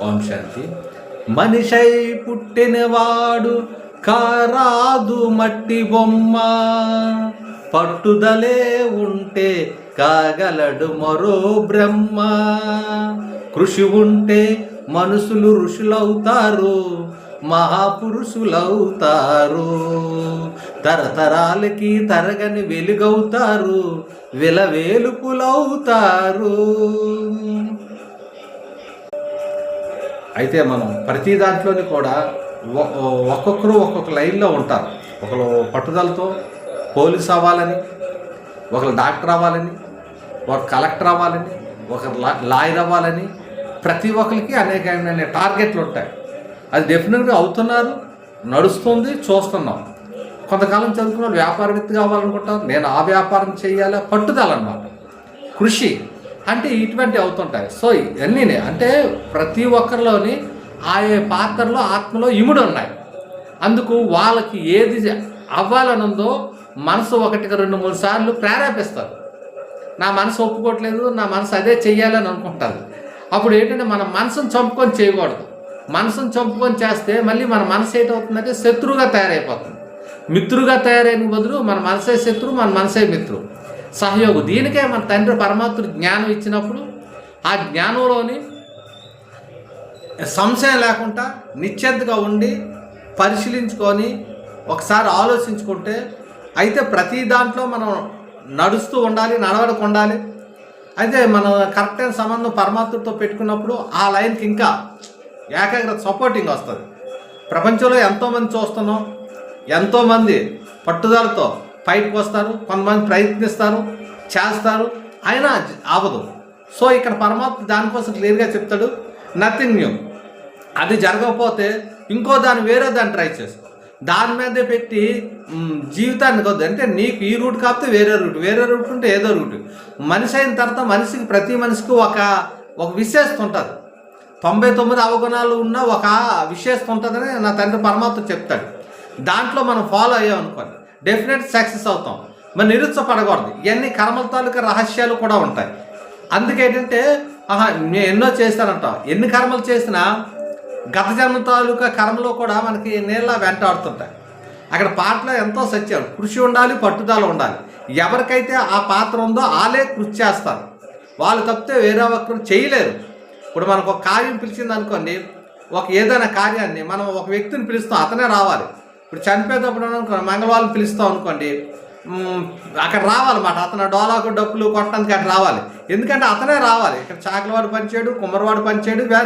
ఓం శాంతి మనిషై పుట్టినవాడు కారాదు మట్టి బొమ్మ. పట్టుదలే ఉంటే కాగలడు మరో బ్రహ్మ. కృషి ఉంటే మనుషులు ఋషులవుతారు మహాపురుషులవుతారు. తరతరాలకి తరగని వెలుగవుతారు విలవేలుపులవుతారు. అయితే మనం ప్రతి దాంట్లోని కూడా ఒక్కొక్కరు ఒక్కొక్క లైన్లో ఉంటారు. ఒకరు పట్టుదలతో పోలీస్ అవ్వాలని ఒకరు డాక్టర్ అవ్వాలని ఒక కలెక్టర్ అవ్వాలని ఒకరు లాయర్ అవ్వాలని ప్రతి ఒక్కరికి అనేకమైన టార్గెట్లు ఉంటాయి. అది డెఫినెట్గా అవుతున్నారు నడుస్తుంది చూస్తున్నాం. కొంతకాలం చదువుకున్న వాళ్ళు వ్యాపారవేత్త కావాలనుకుంటారు నేను ఆ వ్యాపారం చేయాలి? పట్టుదల అన్నమాట. కృషి. అంటే ఇటువంటి అవుతుంటాయి. సో ఇవన్నీ అంటే ప్రతి ఒక్కరిలోని ఆయా పాత్రలో ఆత్మలో ఇముడు ఉన్నాయి అందుకు వాళ్ళకి ఏది అవ్వాలని ఉందో మనసు ఒకటికి రెండు మూడు సార్లు ప్రేరేపిస్తారు. నా మనసు ఒప్పుకోవట్లేదు నా మనసు అదే చెయ్యాలని అనుకుంటారు. అప్పుడు ఏంటంటే మన మనసును చంపుకొని చేయకూడదు. మనసును చంపుకొని చేస్తే మళ్ళీ మన మనసు ఏంటవుతుందంటే శత్రువుగా తయారైపోతుంది. మిత్రుగా తయారైన బదులు మన మనసే శత్రువు మన మనసే మిత్రువు. సహయోగు. దీనికే మన తండ్రి పరమాత్ముడు జ్ఞానం ఇచ్చినప్పుడు ఆ జ్ఞానంలోని సంశయం లేకుండా నిశ్చంతగా ఉండి పరిశీలించుకొని ఒకసారి ఆలోచించుకుంటే అయితే ప్రతి దాంట్లో మనం నడుస్తూ ఉండాలి నడవడకు ఉండాలి. అయితే మనం కరెక్ట్ అయిన సంబంధం పరమాత్మతో పెట్టుకున్నప్పుడు ఆ లైన్కి ఇంకా ఏకాగ్రత సపోర్టింగ్ వస్తుంది. ప్రపంచంలో ఎంతోమంది చూస్తున్నాం ఎంతోమంది పట్టుదలతో ఫైట్కి వస్తారు కొంతమంది ప్రయత్నిస్తారు చేస్తారు అయినా అవదు సో ఇక్కడ పరమాత్మ దానికోసం క్లియర్గా చెప్తాడు నథింగ్ న్యూ అది జరగకపోతే ఇంకో దాన్ని వేరే దాన్ని ట్రై చేసుకో దాని మీద పెట్టి జీవితాన్ని కొద్ది. అంటే నీకు ఈ రూట్ కాకపోతే వేరే రూట్ వేరే రూట్ ఉంటే ఏదో రూట్. మనిషి అయిన తర్వాత మనిషికి ప్రతి మనిషికి ఒక ఒక విశేషత ఉంటుంది. తొంభై తొమ్మిది అవగుణాలు ఉన్న ఒక విశేషత ఉంటుందని నా తండ్రి పరమాత్మ చెప్తాడు. దాంట్లో మనం ఫాలో అయ్యాం అనుకోండి డెఫినెట్ సక్సెస్ అవుతాం. మరి నిరుత్సాహపడకూడదు ఇవన్నీ కర్మల తాలూకా రహస్యాలు కూడా ఉంటాయి. అందుకేంటంటే ఆహా నేను ఎన్నో చేస్తానంటాం ఎన్ని కర్మలు చేసినా గత జన్మ తాలూకా కర్మలో కూడా మనకి నీళ్ళ వెంటాడుతుంటాయి. అక్కడ పాటలో ఎంతో సత్యం. కృషి ఉండాలి పట్టుదల ఉండాలి. ఎవరికైతే ఆ పాత్ర ఉందో వాళ్ళే కృషి చేస్తారు. వాళ్ళు తప్పితే వేరే ఒక్కరు చేయలేరు. ఇప్పుడు మనకు ఒక కార్యం పిలిచింది అనుకోండి ఒక ఏదైనా కార్యాన్ని మనం ఒక వ్యక్తిని పిలుస్తాం అతనే రావాలి. ఇప్పుడు చనిపోయేటప్పుడు అనుకో మంగళవారం పిలుస్తాం అనుకోండి అక్కడ రావాలన్నమాట. అతను డోలాకు డప్పులు కొట్టడానికి అక్కడ రావాలి. ఎందుకంటే అతనే రావాలి. ఇక్కడ చాకలవాడు పనిచేయడు కుమ్మరవాడు పనిచేయడు వేరే